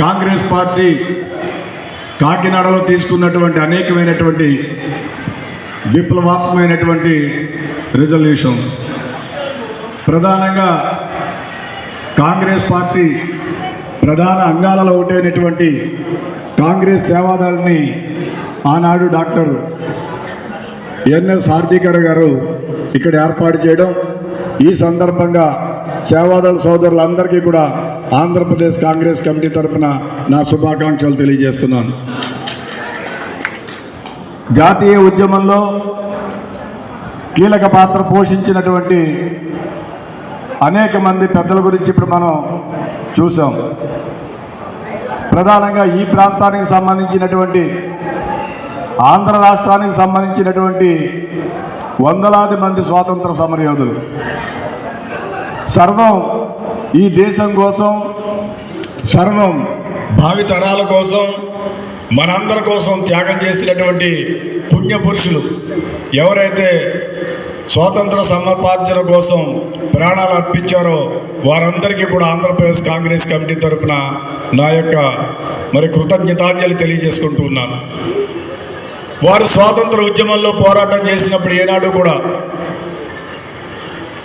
Congress party కాకినాడలో తీసుకున్నటువంటి అనేకమైనటువంటి విప్లవాత్మకమైనటువంటి రిజల్యూషన్స్ ప్రధానంగా కాంగ్రెస్ పార్టీ ప్రధాన అంగాలలో ఒకటైనటువంటి కాంగ్రెస్ సేవాదళని ఆనాడు డాక్టర్ ఎన్ఎస్ హార్దికర్ గారు ఇక్కడ ఏర్పాటు చేయడం. ఈ సందర్భంగా సేవాదళ సోదరులందరికీ కూడా ఆంధ్రప్రదేశ్ కాంగ్రెస్ కమిటీ తరఫున నా శుభాకాంక్షలు తెలియజేస్తున్నాను. జాతీయ ఉద్యమంలో కీలక పాత్ర పోషించినటువంటి అనేక మంది పెద్దల గురించి ఇప్పుడు మనం చూసాం. ప్రధానంగా ఈ ప్రాంతానికి సంబంధించినటువంటి ఆంధ్ర రాష్ట్రానికి సంబంధించినటువంటి వందలాది మంది స్వాతంత్ర సమరయోధులు. సర్వం ఈ దేశం కోసం సర్వం భావితరాల కోసం మనందరి కోసం త్యాగం చేసినటువంటి పుణ్యపురుషులు ఎవరైతే స్వాతంత్ర సమపార్జన కోసం ప్రాణాలు అర్పించారో వారందరికీ కూడా ఆంధ్రప్రదేశ్ కాంగ్రెస్ కమిటీ తరపున నా యొక్క మరి కృతజ్ఞతాంజలి తెలియజేసుకుంటూ ఉన్నాను. వారు స్వాతంత్ర ఉద్యమంలో పోరాటం చేసినప్పుడు ఏనాడు కూడా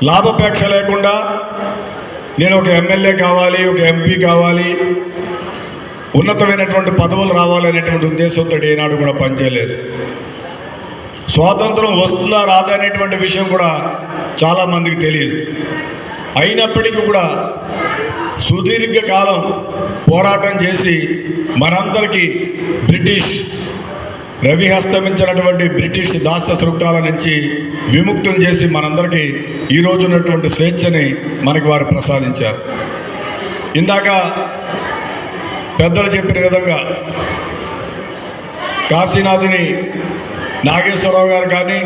లాభాపేక్ష లేకుండా నేను ఒక ఎమ్మెల్యే కావాలి ఒక ఎంపీ కావాలి. ఉన్నతమైనటువంటి పదవులు రావాలనేటువంటి ఉద్దేశంతో ఏనాడు కూడా పనిచేయలేదు. స్వాతంత్రం వస్తుందా రాదా అనేటువంటి విషయం కూడా చాలామందికి తెలియదు. అయినప్పటికీ కూడా సుదీర్ఘ కాలం పోరాటం చేసి మనందరికీ బ్రిటిష్ రవి హస్తమించినటువంటి బ్రిటిష్ దాస్య శృంఖాల నుంచి విముక్తులు చేసి మనందరికీ ఈ ఉన్నటువంటి స్వేచ్ఛని మనకి వారు ప్రసాదించారు. ఇందాక పెద్దలు చెప్పిన విధంగా కాశీనాథుని నాగేశ్వరరావు గారు కానీ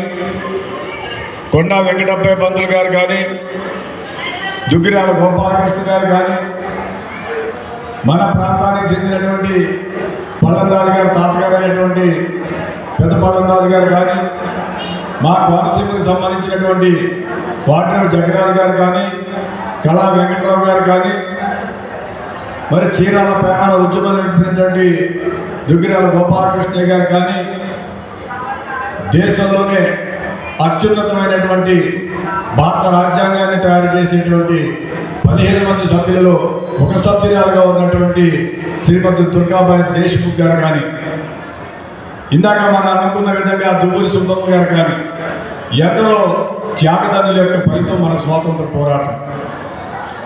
కొండా వెంకటప్పయ్య పంతులు గారు కానీ దుగ్గిరాల గోపాలకృష్ణ గారు కానీ మన ప్రాంతానికి చెందినటువంటి పల్లంరాజు గారు తాతగారు అయినటువంటి పెద్దపాలనాథ్ గారు కానీ మా కోనసీమకు సంబంధించినటువంటి వాటర్ జగన్నాథ్ గారు కానీ కళా వెంకటరావు గారు కానీ మరి చీరాల పేరాల ఉద్యమం నడిపినటువంటి దుగ్గిరాల గోపాలకృష్ణ గారు కానీ దేశంలోనే అత్యున్నతమైనటువంటి భారత రాజ్యాంగాన్ని తయారు చేసేటువంటి పదిహేను మంది సభ్యులలో ఒక సభ్యురాలుగా ఉన్నటువంటి శ్రీమతి దుర్గాబాయి దేశ్ముఖ్ గారు కానీ ఇందాక మనం అనుకున్న విధంగా దువ్వూరి సుబ్బమ్మ గారు కానీ ఎందరో త్యాగదానుల యొక్క ఫలితం మన స్వాతంత్ర పోరాటం.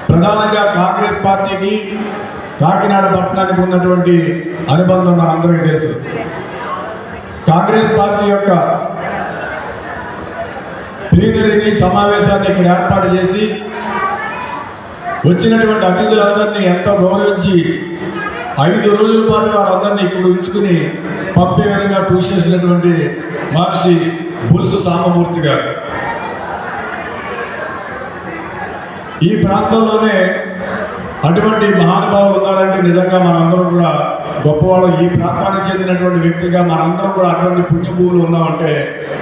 ప్రధానంగా కాంగ్రెస్ పార్టీకి కాకినాడ పట్టణానికి ఉన్నటువంటి అనుబంధం మనందరికీ తెలుసు. కాంగ్రెస్ పార్టీ యొక్క ప్లీనరీని సమావేశాన్ని ఇక్కడ ఏర్పాటు చేసి వచ్చినటువంటి అతిథులందరినీ ఎంతో గౌరవించి ఐదు రోజుల పాటు వారందరినీ ఇక్కడ ఉంచుకుని పంపే విధంగా కృషి చేసినటువంటి మహర్షి బులుసు సామమూర్తి గారు. ఈ ప్రాంతంలోనే అటువంటి మహానుభావులు ఉన్నారంటే నిజంగా మనందరం కూడా గొప్పవాళ్ళు. ఈ ప్రాంతానికి చెందినటువంటి వ్యక్తులుగా మనందరం కూడా అటువంటి పుణ్యభూములు ఉన్నామంటే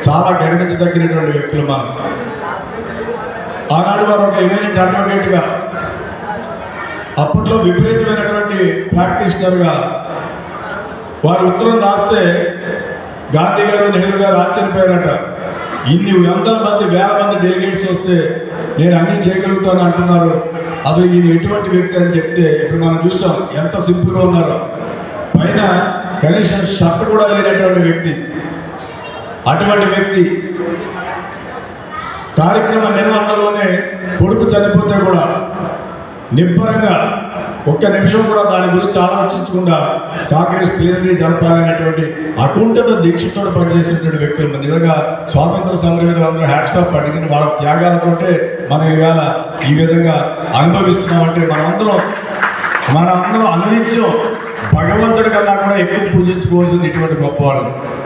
చాలా గర్వించదగినటువంటి వ్యక్తులు మనం. ఆనాడు వారు ఒక ఎమినెంట్ అడ్వకేట్గా అప్పట్లో విపరీతమైనటువంటి ప్రాక్టీషనర్గా వారు ఉత్తరం రాస్తే గాంధీ గారు నెహ్రూ గారు ఆశ్చర్యపోయారట. ఇన్ని వందల మంది వేల మంది డెలిగేట్స్ వస్తే నేను అన్నీ చేయగలుగుతాను అంటున్నారు. అసలు ఈయన ఎటువంటి వ్యక్తి అని చెప్తే ఇప్పుడు మనం చూసాం ఎంత సింపుల్గా ఉన్నారో. పైన కనీసం షర్ట్ కూడా లేనటువంటి వ్యక్తి. అటువంటి వ్యక్తి కార్యక్రమ నిర్వహణలోనే కొడుకు చనిపోతే కూడా నిబ్బరంగా ఒక్క నిమిషం కూడా దాని గురించి ఆలోచించకుండా కాంగ్రెస్ పేరుని జరపాలనేటువంటి అకుంఠత దీక్షతో పనిచేసినటువంటి వ్యక్తులు నిజంగా స్వాతంత్ర సమరయోధులందరూ హ్యాట్స్ ఆఫ్ పట్టుకుని వాళ్ళ త్యాగాలతోటే మనం ఇవాళ ఈ విధంగా అనుభవిస్తున్నామంటే మనందరం మన అందరం అనునిత్యం భగవంతుడి కన్నా కూడా ఎక్కువ పూజించుకోవాల్సింది ఇటువంటి గొప్పవాళ్ళు.